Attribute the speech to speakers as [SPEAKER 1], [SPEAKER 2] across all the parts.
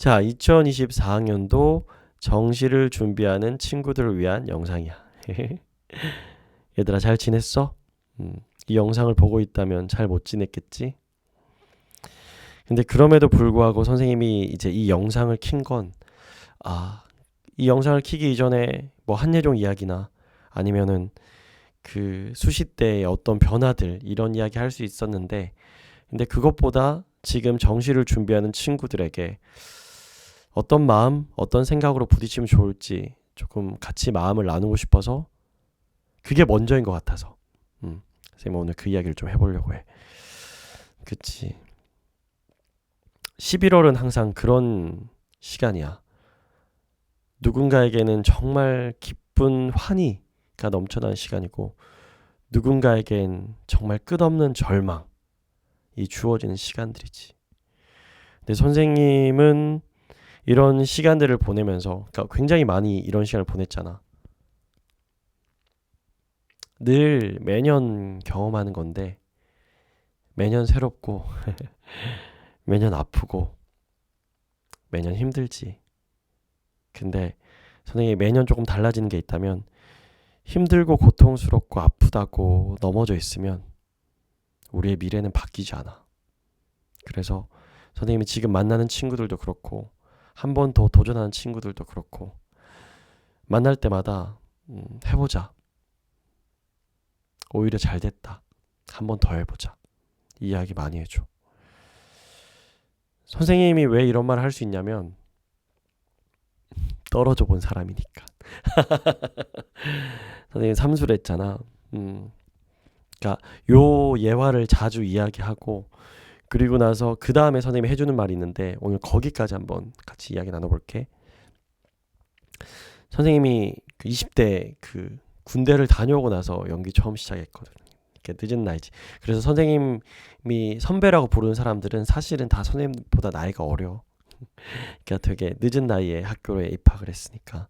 [SPEAKER 1] 자, 2024학년도 정시를 준비하는 친구들을 위한 영상이야. 얘들아 잘 지냈어? 음, 이 영상을 보고 있다면 잘 못 지냈겠지? 근데 그럼에도 불구하고 선생님이 이제 이 영상을 킨 건, 아, 이 영상을 키기 이전에 뭐 한예종 이야기나 아니면은 그 수시 때의 어떤 변화들 이런 이야기 할 수 있었는데, 근데 그것보다 지금 정시를 준비하는 친구들에게 어떤 마음, 어떤 생각으로 부딪히면 좋을지 조금 같이 마음을 나누고 싶어서 그게 먼저인 것 같아서 음, 선생님 오늘 그 이야기를 좀 해보려고 해. 그치. 11월은 항상 그런 시간이야. 누군가에게는 정말 기쁜 환희가 넘쳐나는 시간이고 누군가에겐 정말 끝없는 절망이 주어지는 시간들이지. 근데 선생님은 이런 시간들을 보내면서 그러니까 굉장히 많이 이런 시간을 보냈잖아. 늘 매년 경험하는 건데 매년 새롭고 매년 아프고 매년 힘들지. 근데 선생님이 매년 조금 달라지는 게 있다면 힘들고 고통스럽고 아프다고 넘어져 있으면 우리의 미래는 바뀌지 않아. 그래서 선생님이 지금 만나는 친구들도 그렇고 한 번 더 도전하는 친구들도 그렇고 만날 때마다 음, 해보자. 오히려 잘 됐다. 한 번 더 해보자. 이 이야기 많이 해줘. 선생님이 왜 이런 말을 할 수 있냐면 떨어져 본 사람이니까. 선생님 삼수를 했잖아. 음. 그러니까 요 예화를 자주 이야기하고 그리고 나서 그 다음에 선생님이 해주는 말이 있는데 오늘 거기까지 한번 같이 이야기 나눠볼게. 선생님이 그 20대 그 군대를 다녀오고 나서 연기 처음 시작했거든. 이렇게 늦은 나이지. 그래서 선생님이 선배라고 부르는 사람들은 사실은 다 선생님보다 나이가 어려. 그러니까 되게 늦은 나이에 학교에 입학을 했으니까.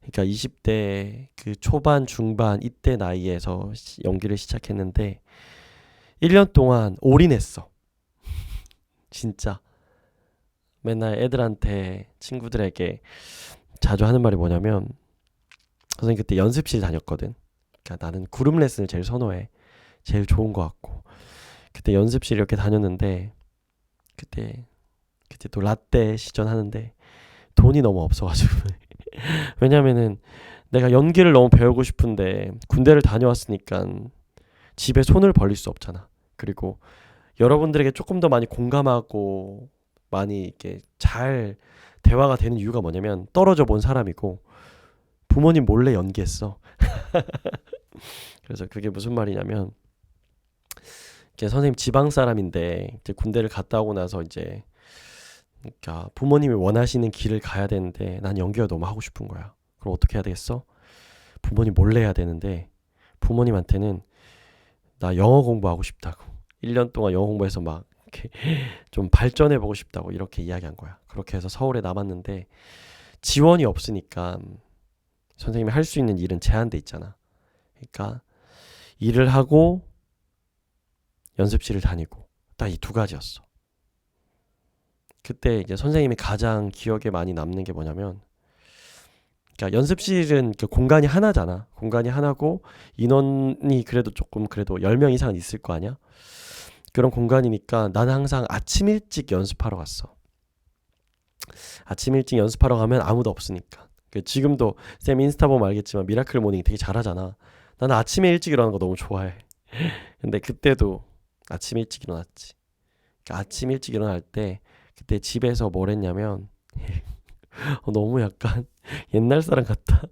[SPEAKER 1] 그러니까 20대 그 초반 중반 이때 나이에서 연기를 시작했는데 1년 동안 올인했어. 진짜 맨날 애들한테 친구들에게 자주 하는 말이 뭐냐면 선생님 그때 연습실 다녔거든. 그러니까 나는 그룹 레슨을 제일 선호해. 제일 좋은 것 같고 그때 연습실 이렇게 다녔는데 그때 그때 또 라떼 시전 하는데 돈이 너무 없어가지고 왜냐면은 내가 연기를 너무 배우고 싶은데 군대를 다녀왔으니까 집에 손을 벌릴 수 없잖아. 그리고 여러분들에게 조금 더 많이 공감하고 많이 이렇게 잘 대화가 되는 이유가 뭐냐면 떨어져 본 사람이고 부모님 몰래 연기했어. 그래서 그게 무슨 말이냐면 이제 선생님 지방 사람인데 이제 군대를 갔다 오고 나서 이제 그러니까 부모님이 원하시는 길을 가야 되는데 난 연기가 너무 하고 싶은 거야. 그럼 어떻게 해야 되겠어? 부모님 몰래 해야 되는데 부모님한테는 나 영어 공부하고 싶다고 1년 동안 영어 공부해서 막 이렇게 좀 발전해 보고 싶다고 이렇게 이야기한 거야. 그렇게 해서 서울에 남았는데 지원이 없으니까 선생님이 할 수 있는 일은 제한돼 있잖아. 그러니까 일을 하고 연습실을 다니고 딱 이 두 가지였어. 그때 이제 선생님이 가장 기억에 많이 남는 게 뭐냐면 그러니까 연습실은 그 공간이 하나잖아. 공간이 하나고 인원이 그래도 조금 그래도 10명 이상은 있을 거 아니야? 그런 공간이니까 나는 항상 아침 일찍 연습하러 갔어. 아침 일찍 연습하러 가면 아무도 없으니까. 그 지금도 쌤 인스타 보면 알겠지만 미라클 모닝 되게 잘하잖아. 나는 아침에 일찍 일어나는 거 너무 좋아해. 근데 그때도 아침 일찍 일어났지. 그러니까 아침 일찍 일어날 때 그때 집에서 뭘 했냐면 어, 너무 약간 옛날 사람 같다.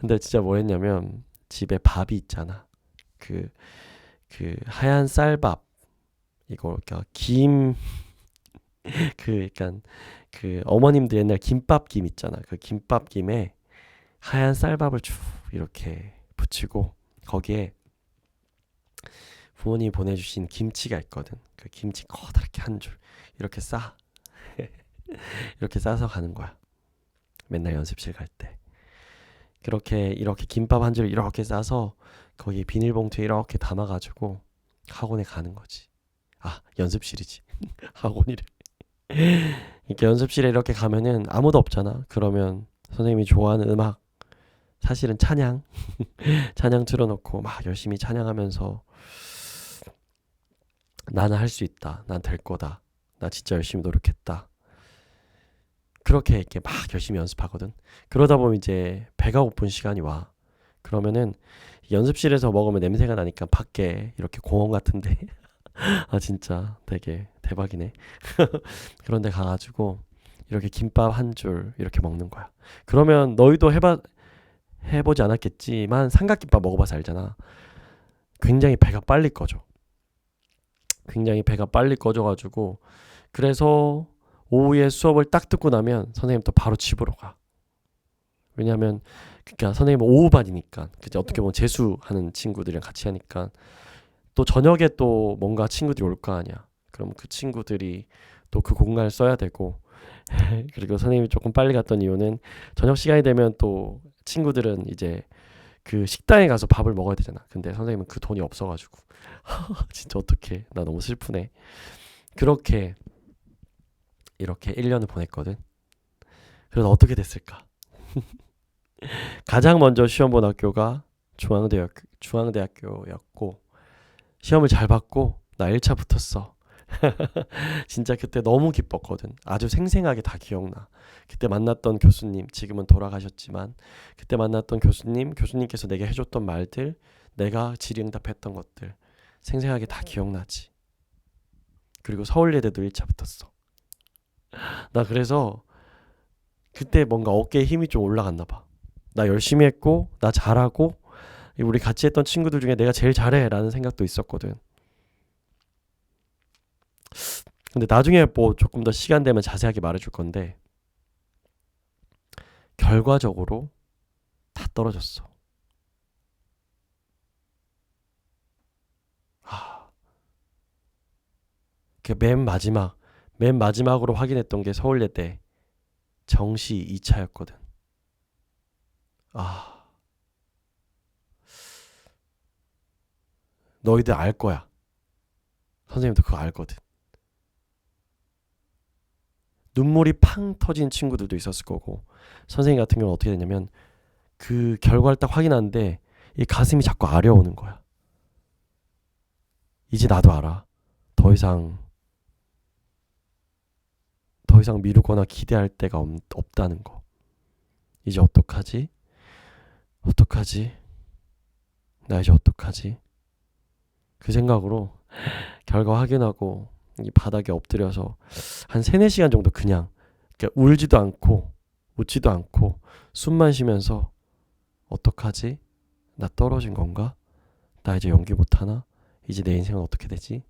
[SPEAKER 1] 근데 진짜 뭘 했냐면 집에 밥이 있잖아. 그, 그 하얀 쌀밥 이거 그러니까 김 그 약간 그 어머님들 옛날 김밥 김 있잖아. 그 김밥 김에 하얀 쌀밥을 쭉 이렇게 붙이고 거기에 부모님이 보내주신 김치가 있거든. 그 김치 커다랗게 한 줄 이렇게 싸 이렇게 싸서 가는 거야. 맨날 연습실 갈 때. 그렇게 이렇게 김밥 한 줄 이렇게 싸서 거기 비닐봉투에 이렇게 담아가지고 학원에 가는 거지. 아 연습실이지 학원이래. 이렇게 연습실에 이렇게 가면은 아무도 없잖아. 그러면 선생님이 좋아하는 음악 사실은 찬양 찬양 틀어놓고 막 열심히 찬양하면서 나는 할 수 있다. 난 될 거다. 나 진짜 열심히 노력했다. 그렇게 이렇게 막 열심히 연습하거든. 그러다 보면 이제 배가 고픈 시간이 와. 그러면은 연습실에서 먹으면 냄새가 나니까 밖에 이렇게 공원 같은데 아 진짜 되게 대박이네. 그런데 가가지고 이렇게 김밥 한 줄 이렇게 먹는 거야. 그러면 너희도 해봐 해보지 않았겠지만 삼각김밥 먹어봐서 알잖아. 굉장히 배가 빨리 꺼져. 굉장히 배가 빨리 꺼져가지고 그래서 오후에 수업을 딱 듣고 나면 선생님 또 바로 집으로 가. 왜냐하면 그러니까 선생님은 오후반이니까 그죠 어떻게 보면 재수하는 친구들이랑 같이 하니까 또 저녁에 또 뭔가 친구들이 올 거 아니야. 그럼 그 친구들이 또 그 공간을 써야 되고 그리고 선생님이 조금 빨리 갔던 이유는 저녁 시간이 되면 또 친구들은 이제 그 식당에 가서 밥을 먹어야 되잖아. 근데 선생님은 그 돈이 없어가지고 진짜 어떡해. 나 너무 슬프네. 그렇게 이렇게 1년을 보냈거든. 그래서 어떻게 됐을까? 가장 먼저 시험 본 학교가 중앙대학 중앙대학교였고 시험을 잘 봤고 나 1차 붙었어. 진짜 그때 너무 기뻤거든. 아주 생생하게 다 기억나. 그때 만났던 교수님, 지금은 돌아가셨지만 그때 만났던 교수님, 교수님께서 내게 해줬던 말들, 내가 질의응답했던 것들 생생하게 다 기억나지. 그리고 서울예대도 1차 붙었어. 나 그래서 그때 뭔가 어깨에 힘이 좀 올라갔나 봐. 나 열심히 했고, 나 잘하고, 우리 같이 했던 친구들 중에 내가 제일 잘해 라는 생각도 있었거든. 근데 나중에 뭐 조금 더 시간 되면 자세하게 말해줄 건데, 결과적으로 다 떨어졌어. 아, 그맨 마지막, 맨 마지막으로 확인했던 게 서울예대 정시 2차였거든. 아, 너희들 알 거야. 선생님도 그거 알거든. 눈물이 팡 터진 친구들도 있었을 거고 선생님 같은 경우는 어떻게 되냐면 그 결과를 딱 확인하는데 이 가슴이 자꾸 아려오는 거야. 이제 나도 알아. 더 이상 더 이상 미루거나 기대할 데가 없, 없다는 거. 이제 어떡하지? 어떡하지? 나 이제 어떡하지? 그 생각으로 결과 확인하고 이 바닥에 엎드려서 한 3, 4시간 정도 그냥 울지도 않고 웃지도 않고 숨만 쉬면서 어떡하지? 나 떨어진 건가? 나 이제 연기 못하나? 이제 내 인생은 어떻게 되지?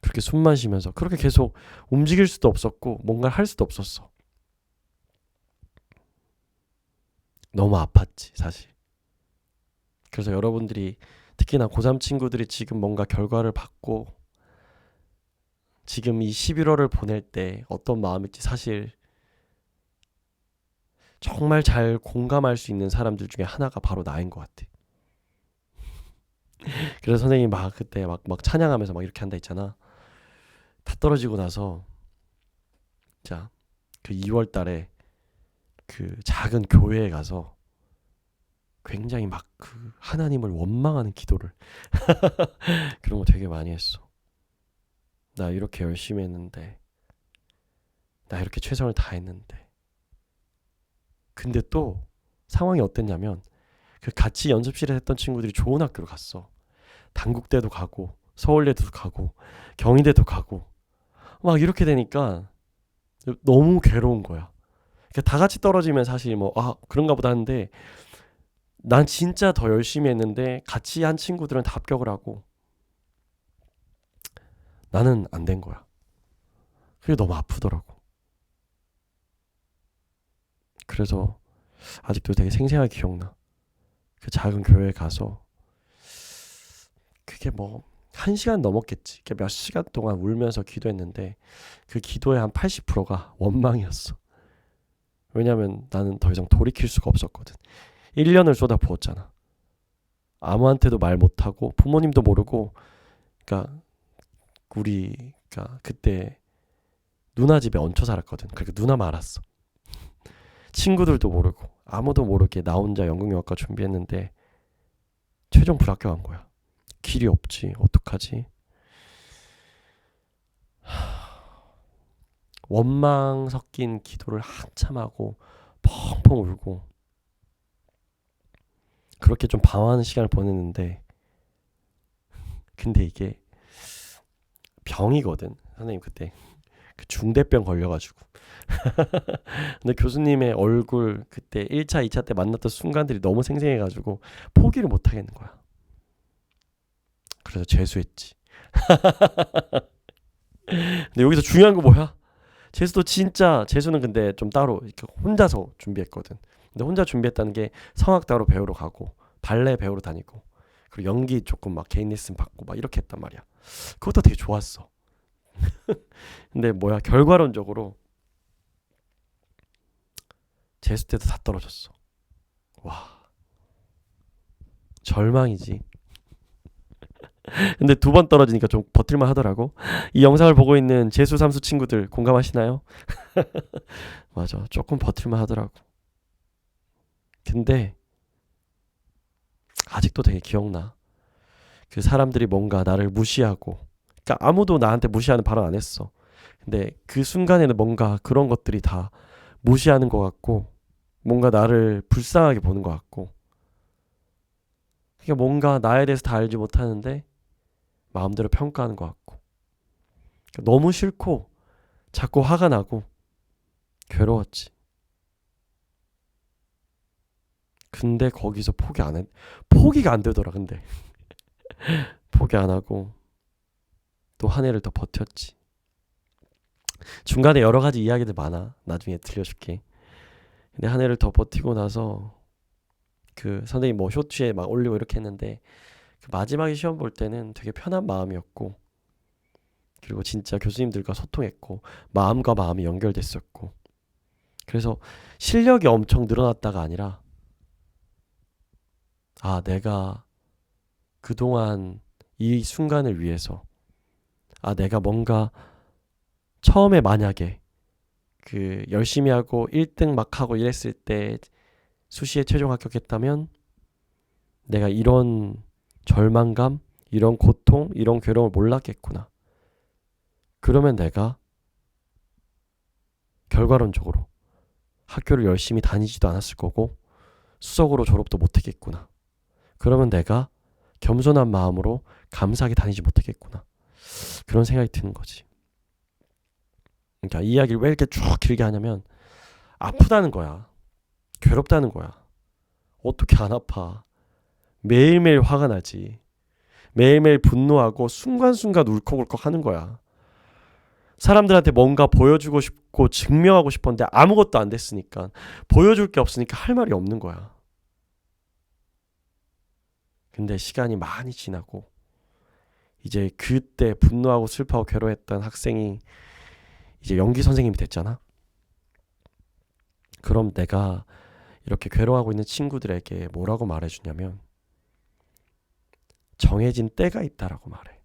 [SPEAKER 1] 그렇게 숨만 쉬면서 그렇게 계속 움직일 수도 없었고 뭔가를 할 수도 없었어. 너무 아팠지 사실. 그래서 여러분들이 특히나 고3 친구들이 지금 뭔가 결과를 받고 지금 이 11월을 보낼 때 어떤 마음일지 사실 정말 잘 공감할 수 있는 사람들 중에 하나가 바로 나인 것 같아. 그래서 선생님이 막 그때 막, 막 찬양하면서 막 이렇게 한다 했잖아. 다 떨어지고 나서 자, 그 2월 달에 그 작은 교회에 가서 굉장히 막 그 하나님을 원망하는 기도를 그런 거 되게 많이 했어. 나 이렇게 열심히 했는데 나 이렇게 최선을 다했는데 근데 또 상황이 어땠냐면 그 같이 연습실에 했던 친구들이 좋은 학교로 갔어. 단국대도 가고 서울대도 가고 경희대도 가고 막 이렇게 되니까 너무 괴로운 거야. 그러니까 다 같이 떨어지면 사실 뭐 아 그런가 보다 하는데 난 진짜 더 열심히 했는데 같이 한 친구들은 다 합격을 하고 나는 안 된 거야. 그게 너무 아프더라고. 그래서 아직도 되게 생생하게 기억나. 그 작은 교회에 가서 그게 뭐 한 시간 넘었겠지. 몇 시간 동안 울면서 기도했는데 그 기도의 한 80%가 원망이었어. 왜냐면 나는 더 이상 돌이킬 수가 없었거든. 1년을 쏟아 부었잖아. 아무한테도 말 못하고 부모님도 모르고 그러니까 우리 그러니까 그때 누나 집에 얹혀 살았거든. 그러니까 누나만 알았어. 친구들도 모르고 아무도 모르게 나 혼자 연극영화과 준비했는데 최종 불합격한 거야. 길이 없지. 어떡하지? 원망 섞인 기도를 한참 하고 펑펑 울고 그렇게 좀 방황하는 시간을 보냈는데 근데 이게 병이거든 선생님 그때. 그 중대병 걸려가지고. 근데 교수님의 얼굴 그때 1차 2차 때 만났던 순간들이 너무 생생해가지고 포기를 못 하겠는 거야. 그래서 재수했지. 근데 여기서 중요한 거 뭐야? 재수도 진짜 재수는 근데 좀 따로 이렇게 혼자서 준비했거든 근데 혼자 준비했다는 게 성악 따로 배우러 가고 발레 배우러 다니고 그리고 연기 조금 막 개인 레슨 받고 막 이렇게 했단 말이야. 그것도 되게 좋았어. 근데 뭐야 결과론적으로 재수 때도 다 떨어졌어. 와 절망이지. 근데 두 번 떨어지니까 좀 버틸만 하더라고. 이 영상을 보고 있는 재수 삼수 친구들 공감하시나요? 맞아. 조금 버틸만 하더라고. 근데 아직도 되게 기억나. 그 사람들이 뭔가 나를 무시하고, 그러니까 아무도 나한테 무시하는 발언 안 했어. 근데 그 순간에는 뭔가 그런 것들이 다 무시하는 것 같고, 뭔가 나를 불쌍하게 보는 것 같고, 그러니까 뭔가 나에 대해서 다 알지 못하는데 마음대로 평가하는 것 같고, 그러니까 너무 싫고 자꾸 화가 나고 괴로웠지. 근데 거기서 포기 안 했, 포기가 안 되더라, 근데. 포기 안 하고 또 한 해를 더 버텼지. 중간에 여러 가지 이야기들 많아. 나중에 들려줄게. 근데 한 해를 더 버티고 나서 그 선생님 뭐 쇼츠에 막 올리고 이렇게 했는데 그 마지막에 시험 볼 때는 되게 편한 마음이었고 그리고 진짜 교수님들과 소통했고 마음과 마음이 연결됐었고 그래서 실력이 엄청 늘어났다가 아니라 아, 내가 그동안 이 순간을 위해서 아, 내가 뭔가 처음에 만약에 그 열심히 하고 1등 막 하고 이랬을 때 수시에 최종 합격했다면 내가 이런 절망감, 이런 고통, 이런 괴로움을 몰랐겠구나. 그러면 내가 결과론적으로 학교를 열심히 다니지도 않았을 거고 수석으로 졸업도 못했겠구나. 그러면 내가 겸손한 마음으로 감사하게 다니지 못하겠구나. 그런 생각이 드는 거지. 그러니까 이 이야기를 왜 이렇게 쭉 길게 하냐면 아프다는 거야. 괴롭다는 거야. 어떻게 안 아파? 매일매일 화가 나지. 매일매일 분노하고 순간순간 울컥울컥 하는 거야. 사람들한테 뭔가 보여주고 싶고 증명하고 싶었는데 아무것도 안 됐으니까 보여줄 게 없으니까 할 말이 없는 거야. 근데 시간이 많이 지나고 이제 그때 분노하고 슬퍼하고 괴로워했던 학생이 이제 연기 선생님이 됐잖아. 그럼 내가 이렇게 괴로워하고 있는 친구들에게 뭐라고 말해주냐면 정해진 때가 있다라고 말해.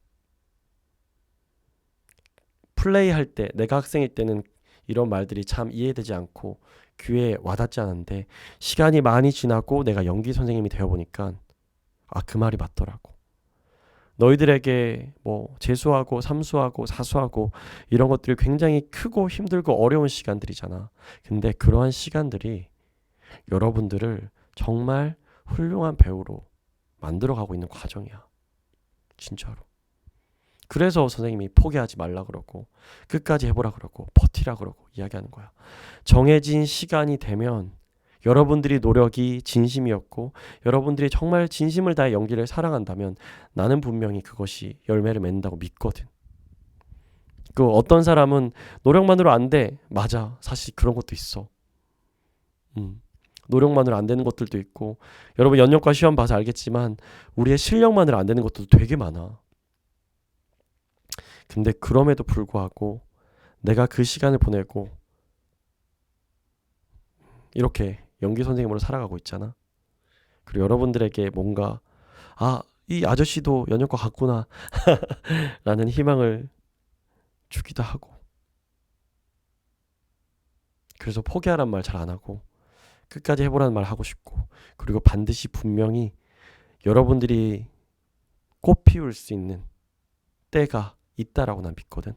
[SPEAKER 1] 플레이 할 때, 내가 학생일 때는 이런 말들이 참 이해되지 않고 귀에 와닿지 않은데 시간이 많이 지나고 내가 연기 선생님이 되어 보니까 아, 그 말이 맞더라고. 너희들에게 뭐 재수하고 삼수하고 사수하고 이런 것들이 굉장히 크고 힘들고 어려운 시간들이잖아. 근데 그러한 시간들이 여러분들을 정말 훌륭한 배우로 만들어 가고 있는 과정이야. 진짜로. 그래서 선생님이 포기하지 말라 그러고 끝까지 해보라 그러고 버티라 그러고 이야기하는 거야. 정해진 시간이 되면 여러분들이 노력이 진심이었고 여러분들이 정말 진심을 다해 연기를 사랑한다면 나는 분명히 그것이 열매를 맺는다고 믿거든. 그 어떤 사람은 노력만으로 안 돼. 맞아. 사실 그런 것도 있어. 음. 노력만으로 안 되는 것들도 있고 여러분 연역과 시험 봐서 알겠지만 우리의 실력만으로 안 되는 것들도 되게 많아. 근데 그럼에도 불구하고 내가 그 시간을 보내고 이렇게 연기 선생님으로 살아가고 있잖아. 그리고 여러분들에게 뭔가 아, 이 아저씨도 연역과 같구나 라는 희망을 주기도 하고 그래서 포기하란 말 잘 안 하고 끝까지 해보라는 말 하고 싶고 그리고 반드시 분명히 여러분들이 꽃 피울 수 있는 때가 있다라고 난 믿거든.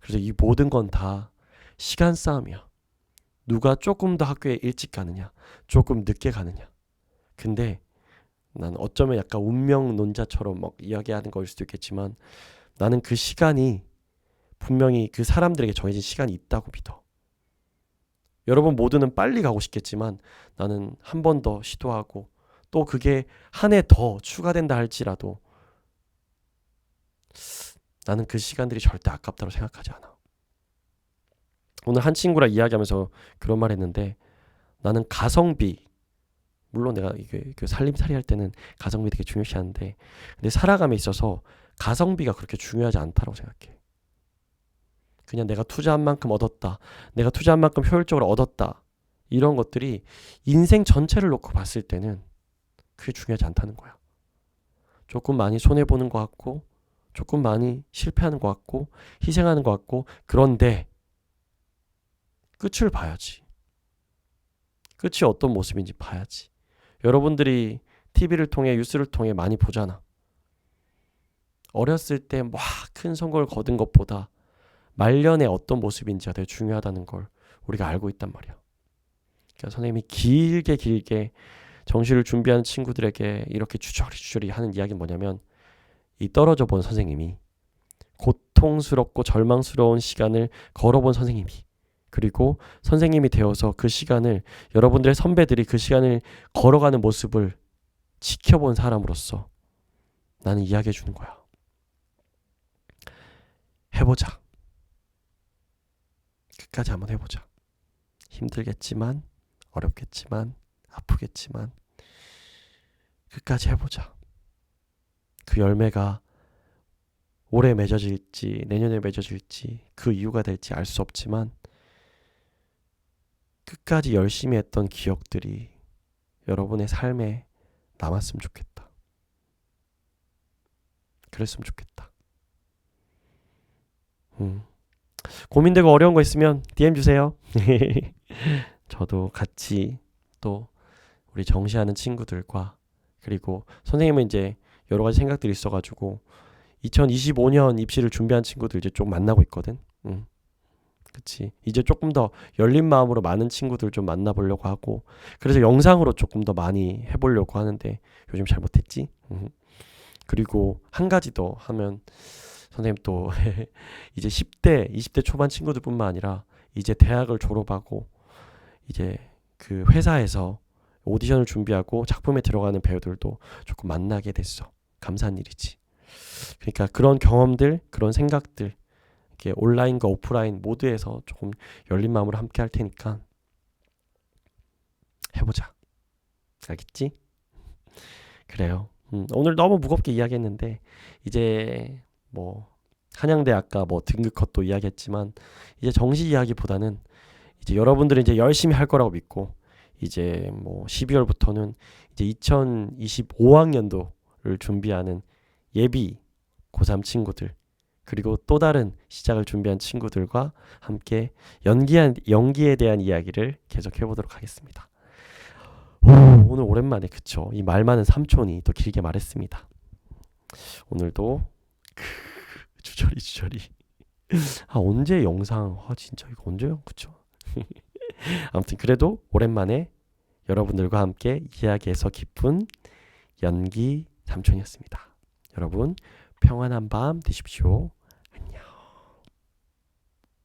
[SPEAKER 1] 그래서 이 모든 건 다 시간 싸움이야. 누가 조금 더 학교에 일찍 가느냐, 조금 늦게 가느냐. 근데 난 어쩌면 약간 운명론자처럼 막 이야기하는 거일 수도 있겠지만 나는 그 시간이 분명히 그 사람들에게 정해진 시간이 있다고 믿어. 여러분 모두는 빨리 가고 싶겠지만 나는 한 번 더 시도하고 또 그게 한 해 더 추가된다 할지라도 나는 그 시간들이 절대 아깝다고 생각하지 않아. 오늘 한 친구랑 이야기하면서 그런 말 했는데 나는 가성비 물론 내가 이게 그 살림살이 할 때는 가성비 되게 중요시하는데 근데 살아감에 있어서 가성비가 그렇게 중요하지 않다고 생각해. 그냥 내가 투자한 만큼 얻었다. 내가 투자한 만큼 효율적으로 얻었다. 이런 것들이 인생 전체를 놓고 봤을 때는 그게 중요하지 않다는 거야. 조금 많이 손해 보는 것 같고 조금 많이 실패하는 것 같고 희생하는 것 같고 그런데 끝을 봐야지. 끝이 어떤 모습인지 봐야지. 여러분들이 TV를 통해 뉴스를 통해 많이 보잖아. 어렸을 때 막 큰 성공을 거둔 것보다 말년에 어떤 모습인지가 되게 중요하다는 걸 우리가 알고 있단 말이야. 그러니까 선생님이 길게 길게 정시를 준비하는 친구들에게 이렇게 주저리 주저리 하는 이야기는 뭐냐면 이 떨어져 본 선생님이 고통스럽고 절망스러운 시간을 걸어본 선생님이 그리고 선생님이 되어서 그 시간을 여러분들의 선배들이 그 시간을 걸어가는 모습을 지켜본 사람으로서 나는 이야기해 주는 거야. 해보자. 끝까지 한번 해보자. 힘들겠지만, 어렵겠지만, 아프겠지만, 끝까지 해보자. 그 열매가 올해 맺어질지, 내년에 맺어질지, 그 이유가 될지 알 수 없지만, 끝까지 열심히 했던 기억들이 여러분의 삶에 남았으면 좋겠다. 그랬으면 좋겠다. 음. 고민되고 어려운 거 있으면 DM 주세요. 저도 같이 또 우리 정시하는 친구들과 그리고 선생님은 이제 여러 가지 생각들이 있어가지고 2025년 입시를 준비한 친구들 이제 좀 만나고 있거든. 음. 그치. 이제 조금 더 열린 마음으로 많은 친구들 좀 만나보려고 하고, 그래서 영상으로 조금 더 많이 해보려고 하는데, 요즘 잘 못했지? 음. 그리고 한 가지 더 하면, 선생님 또, 이제 10대, 20대 초반 친구들 뿐만 아니라, 이제 대학을 졸업하고, 이제 그 회사에서 오디션을 준비하고 작품에 들어가는 배우들도 조금 만나게 됐어. 감사한 일이지. 그러니까 그런 경험들, 그런 생각들, 이렇게 온라인과 오프라인 모두에서 조금 열린 마음으로 함께 할 테니까 해보자. 알겠지? 그래요. 음, 오늘 너무 무겁게 이야기했는데 이제 뭐 한양대 아까 뭐 등급 컷도 이야기했지만 이제 정시 이야기보다는 이제 여러분들은 이제 열심히 할 거라고 믿고 이제 뭐 12월부터는 이제 2025학년도를 준비하는 예비 고3 친구들 그리고 또 다른 시작을 준비한 친구들과 함께 연기한 연기에 대한 이야기를 계속 해 보도록 하겠습니다. 오, 오늘 오랜만에 그쵸 이 말 많은 삼촌이 또 길게 말했습니다. 오늘도 크, 주저리 주저리 아 언제 영상 아 진짜 이거 언제요 그쵸 아무튼 그래도 오랜만에 여러분들과 함께 이야기해서 기쁜 연기 삼촌이었습니다. 여러분 평안한 밤 되십시오.